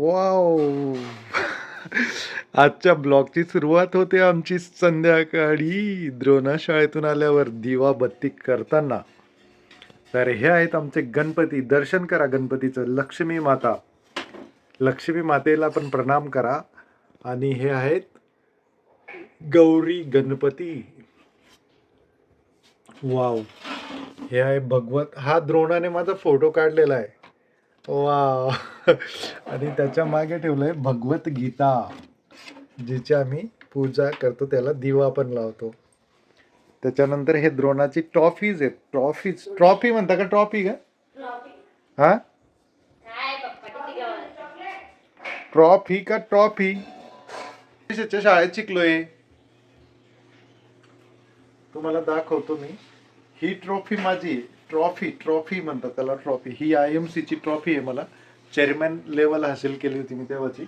Wow आजच्या ब्लॉगची सुरुवात होते आमची संध्याकाळी. द्रोणा शाळेतून आल्यावर दिवा बत्ती करताना. तर हे आहेत आमचे गणपती. दर्शन करा गणपतीचं. लक्ष्मी माता. लक्ष्मी मातेला पण प्रणाम करा. आणि हे आहेत गौरी गणपती. वाव हे आहे भगवत. हा द्रोणाने माझा फोटो काढलेला आहे. वा आणि त्याच्यामागे ठेवलंय भगवत गीता जिची आम्ही पूजा करतो त्याला दिवा पण लावतो. त्याच्यानंतर हे द्रोणाची ट्रॉफीज आहेत. ट्रॉफीज ट्रॉफी म्हणता का ट्रॉफी का हा? ट्रॉफी का ट्रॉफी? देशाच्या शाळेत शिकलोय. तुम्हाला दाखवतो मी. ही ट्रॉफी माझी आहे. ट्रॉफी ट्रॉफी म्हणतात त्याला ट्रॉफी. ही आय एम सीची ट्रॉफी आहे मला. चेअरमॅन लेवल हासिल केली होती मी तेव्हाची.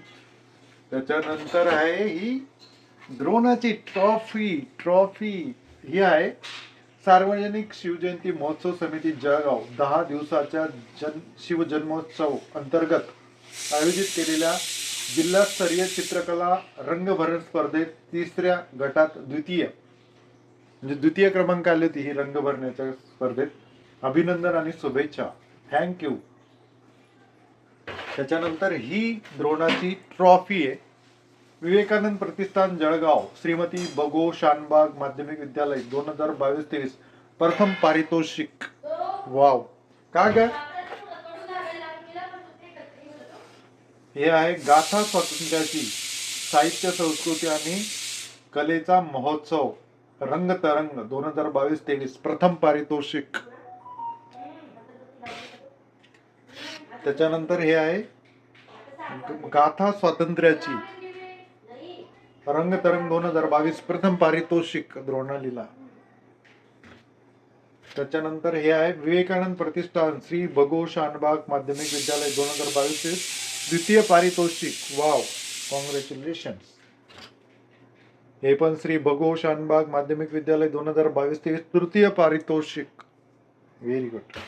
त्याच्यानंतर आहे ही द्रोणाची ट्रॉफी ट्रॉफी. ही आहे सार्वजनिक शिवजयंती महोत्सव समिती जळगाव. दहा दिवसाच्या जन शिवजन्मोत्सव अंतर्गत आयोजित केलेल्या जिल्हास्तरीय चित्रकला रंगभरण स्पर्धेत तिसऱ्या गटात द्वितीय म्हणजे द्वितीय क्रमांक आली होती ही रंग भरण्याच्या स्पर्धेत. अभिनंदन आणि शुभेच्छा. थँक्यू त्याच्यानंतर ही द्रोणाची ट्रॉफी आहे. विवेकानंद प्रतिष्ठान जळगाव श्रीमती बगो शानबाग माध्यमिक विद्यालय दोन हजार बावीस तेवीस. प्रथम पारितोषिक. वाव का ग? हे आहे गाथा स्वातंत्र्याची साहित्य संस्कृती आणि कलेचा महोत्सव. रंग तरंग दोन हजार बावीस तेवीस. प्रथम पारितोषिक. त्याच्यानंतर हे आहे गाथा स्वातंत्र्याची. रंगतरंग दोन हजार बावीस प्रथम पारितोषिक द्रोणालीला. त्याच्यानंतर हे आहे विवेकानंद प्रतिष्ठान श्री बगो शानबाग माध्यमिक विद्यालय दोन हजार बावीस द्वितीय पारितोषिक. वाव कॉंग्रॅच्युलेशन हे पण श्री भगो शानबाग माध्यमिक विद्यालय दोन हजार बावीस तेवीस तृतीय पारितोषिक. व्हेरी गुड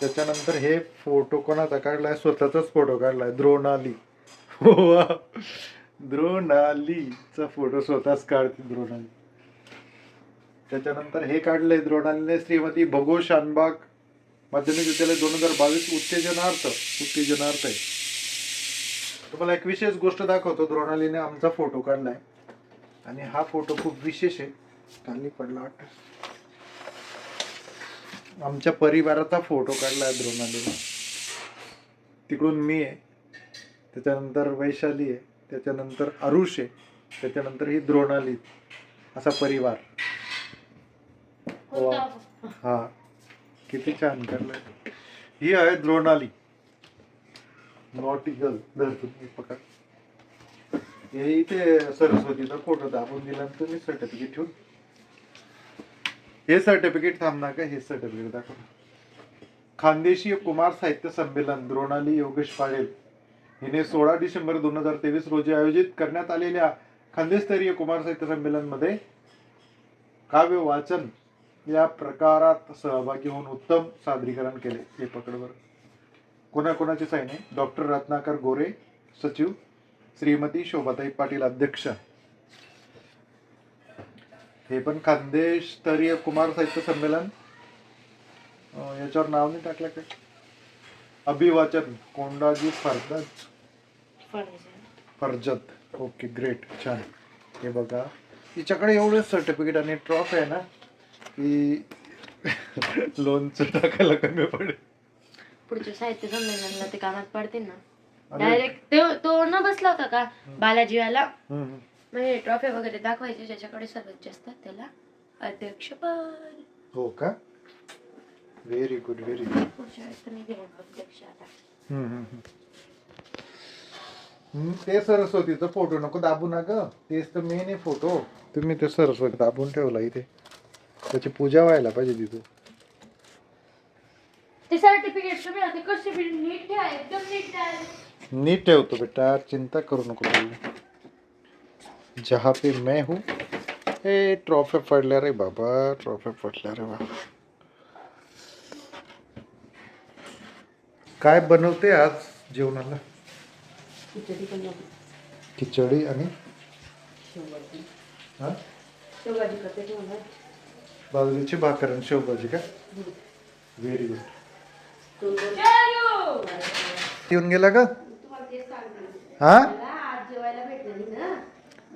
त्याच्यानंतर हे फोटो कोणाचा काढलाय? स्वतःचाच फोटो काढलाय द्रोणाली. द्रोणालीचा फोटो स्वतःच काढते द्रोणाली. त्याच्यानंतर हे काढलंय द्रोणालीने श्रीमती भगो शानबाग. माध्यमिक विद्यालय दोन हजार बावीस उत्तेजनार्थ. उत्तेजनार्थ आहे. तुम्हाला एक विशेष गोष्ट दाखवतो. द्रोणालीने आमचा फोटो काढलाय. आणि हा फोटो खूप विशेष आहे. खाली पडला वाटतं आमच्या परिवाराचा फोटो काढलाय द्रोणालीने तिकडून मी आहे. त्याच्यानंतर वैशाली आहे. त्याच्यानंतर अरुष आहे. त्याच्यानंतर ही द्रोणाली असा परिवार. हा. किती छान काढलाय. ही आहे द्रोणाली. Naughty girl. धर तुम्ही पकड. हे इथे सरस्वतीचा फोटो दाबून दिला तुम्ही सर्टिफिकेट ठेवून हे सर्टिफिकेट थांबणार का? हे सर्टिफिकेट दाखव. खानदेशी कुमार साहित्य संमेलन द्रोणाली योगेश पाडेल हिने सोळा डिसेंबर दोन हजार तेवीस रोजी आयोजित करण्यात आलेल्या खानदेशस्तरीय कुमार साहित्य संमेलनमध्ये काव्य वाचन या प्रकारात सहभागी होऊन उत्तम सादरीकरण केले हे पकडवर. कोणाकोणाचे साईन आहे? डॉक्टर रत्नाकर गोरे सचिव. श्रीमती शोभाताई पाटील अध्यक्ष. हे पण खानदेश स्तरीय कुमार साहित्य संमेलन. याच्यावर नाव नाही टाकलं काय अभिवाचन कोंडाजी फरदत फरजत. Okay great. छान. हे बघा. तिच्याकडे एवढे सर्टिफिकेट आणि ट्रॉफ आहे ना की लोनचं टाकायला कमी पडेल. पुढच्या साहित्य संमेलनाला ते कामात पडतील ना. डायरेक्ट तो न बसला होता का? बालाजीवाला? हम्म, हम्म. म्हणजे ट्रॉफी वगैरे दाखवायचे ज्याच्याकडे सर्वात जास्त त्याला अध्यक्षपद. हो का? व्हेरी गुड व्हेरी गुड पुढच्या वेळेस तर मी देईन अध्यक्ष आता. हम्म, हम्म, हम्म. हम्म, ते सरस्वतीचा फोटो नको दाबू ना ग. तेच तर मेन आहे फोटो तुम्ही ते सरस्वती दाबून ठेवला इथे. त्याची पूजा व्हायला पाहिजे तिथं. ते सर्टिफिकेट तुम्ही आता कसे बी नीट ठेवा एकदम नीट ठेवा नीट ठेवतो बेटा. चिंता करू नको तू जहा पे मैं हूँ। ए ट्रॉफी पडल्या रे बाबा ट्रॉफी पडल्या रे बाबा। काय बनवते आज जेवणाला? खिचडी आणि? शेवभाजी. हा? करते बाजरीची भाकर आणि शेवभाजी का? व्हेरी गुड दोन दोन येऊन गेला का? तुम्हाला हा?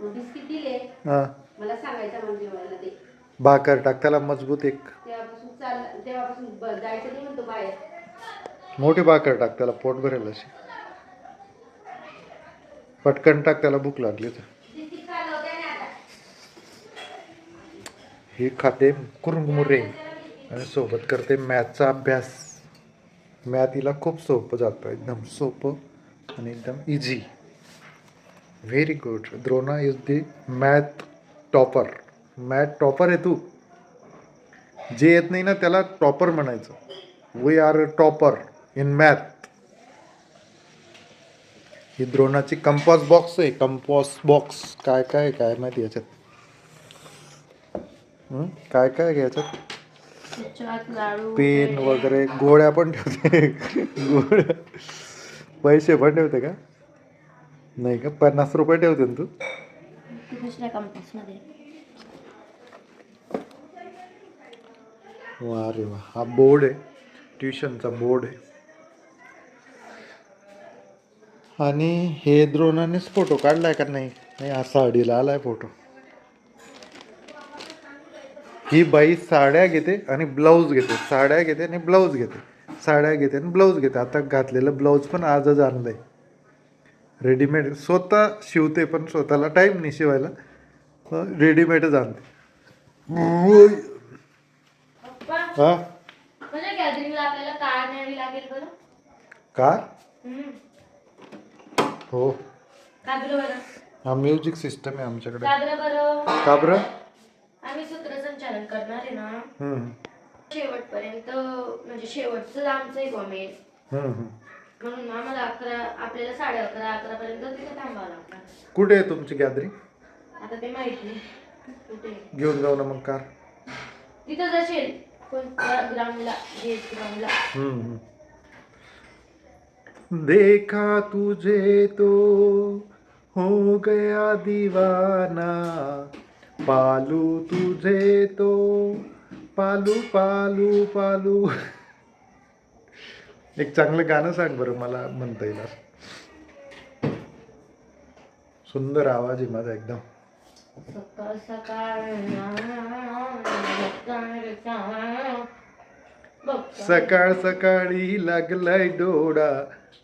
बिस्किट दिले. हा. मला सांगायचं मला जेवायला दे भाकर टाक त्याला मजबूत एक. तेव्हापासून चाल तेव्हापासून ब- जायचं नाही म्हणतो बाहेर. मोठी भाकर टाक त्याला पोट भरेल अशी. पटकन टाक त्याला भूक लागली तर. बिस्किट ना आता. ही खाते कुरमुरे. आणि सोबत करते मॅथचा अभ्यास. मॅथ हिला खूप सोपं जातं एकदम सोपं आणि एकदम easy very good Drona is the math topper math topper आहे तू. जे येत नाही ना त्याला टॉपर म्हणायचं. We are topper in math ही द्रोणाची कंपॉस बॉक्स आहे. कंपॉस बॉक्स काय काय काय माहिती याच्यात? काय काय लाडू पेन वगैरे. गोळ्या पण ठेवते. गोळ्या. पैसे पण ठेवते का? नाही का? पन्नास रुपये ठेवते ना तू. तू दुसऱ्या कंपासमध्ये वा रे वा. हा बोर्ड आहे. ट्युशनचा बोर्ड आहे. आणि हे द्रोणानेच फोटो काढलाय का नाही? नाही हा साडीला आलाय फोटो. ही बाई साड्या घेते आणि ब्लाऊज घेते. साड्या घेते आणि ब्लाऊज घेते. साड्या घेते आणि ब्लाऊज घेते. आता घातलेलं ब्लाऊज पण आजच आणलंय. रेडीमेड स्वतः शिवते पण स्वतःला टाईम नाही शिवायला. रेडीमेडच आणते हा? म्हणजे गॅदरिंगला आपल्याला कार हम्म. हो. हा म्युझिक सिस्टम आहे आमच्याकडे. का बरं. आम्ही सूत्रसंचालन करणार आहे ना. शेवटपर्यंत म्हणजे शेवटचं आमचं आहे म्हणून आम्हाला अकरा आपल्याला साडे अकरा अकरा पर्यंत तिथे थांबावं लागतं. कुठे आहे तुमची गॅदरिंग? आता ते माहीत नाही. कुठे घेऊन जाऊ ना मग कार. तिथं ग्राउंडला ग्राउंडला हम्म. देखा तुझे तो हो गया दीवाना. पालू तुझे तो पालू पालू पालू. एक चांगलं गाणं सांग बरं मला म्हणता येईल. सुंदर आवाज आहे माझा एकदम. सकाळ सकाळ बघ सकाळ सकाळी लागलाय डोळा.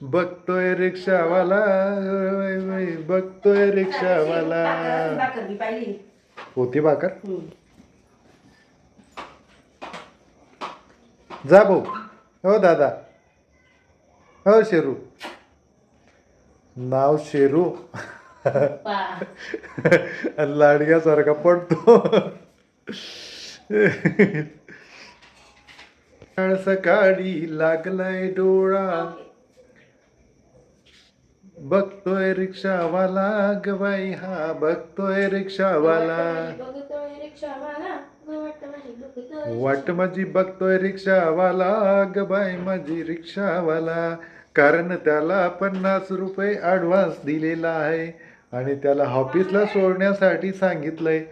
बघतोय रिक्षावाला. बघतोय रिक्षावाला. होती भाकर जा भाऊ. हो दादा. हो शेरू. नाव शेरू. लाडक्यासारखा पडतो. सकाळ लागलाय डोळा. बघतोय रिक्षावाला ग बाई हा बघतोय रिक्षावाला. वाट माझी बघतोय रिक्षावाला ग बाय माझी रिक्षावाला. कारण त्याला पन्नास रुपये ॲडव्हान्स दिलेला आहे आणि त्याला ऑफिसला सोडण्यासाठी सांगितलंय.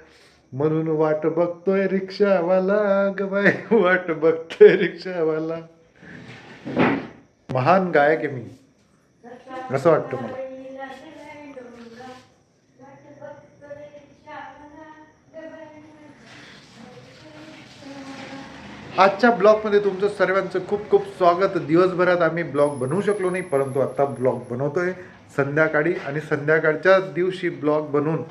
म्हणून वाट बघतोय रिक्षावाला ग बाय वाट बघतोय रिक्षावाला. महान गायक आहे मी. असं वाटतं मला. आजच्या ब्लॉगमध्ये तुमचं सर्वांचं खूप खूप स्वागत. दिवसभरात आम्ही ब्लॉग बनवू शकलो नाही परंतु आत्ता ब्लॉग बनवतोय. संध्याकाळी आणि संध्याकाळच्या दिवशी ब्लॉग बनवून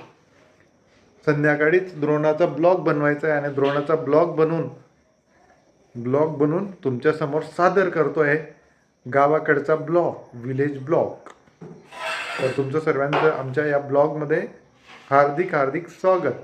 संध्याकाळीच द्रोणाचा ब्लॉग बनवायचा आहे आणि द्रोणाचा ब्लॉग बनवून ब्लॉग बनवून तुमच्यासमोर सादर करतो आहे गावाकडचा ब्लॉग विलेज ब्लॉग. तर तुमचं सर्वांचं आमच्या या ब्लॉगमध्ये हार्दिक हार्दिक स्वागत.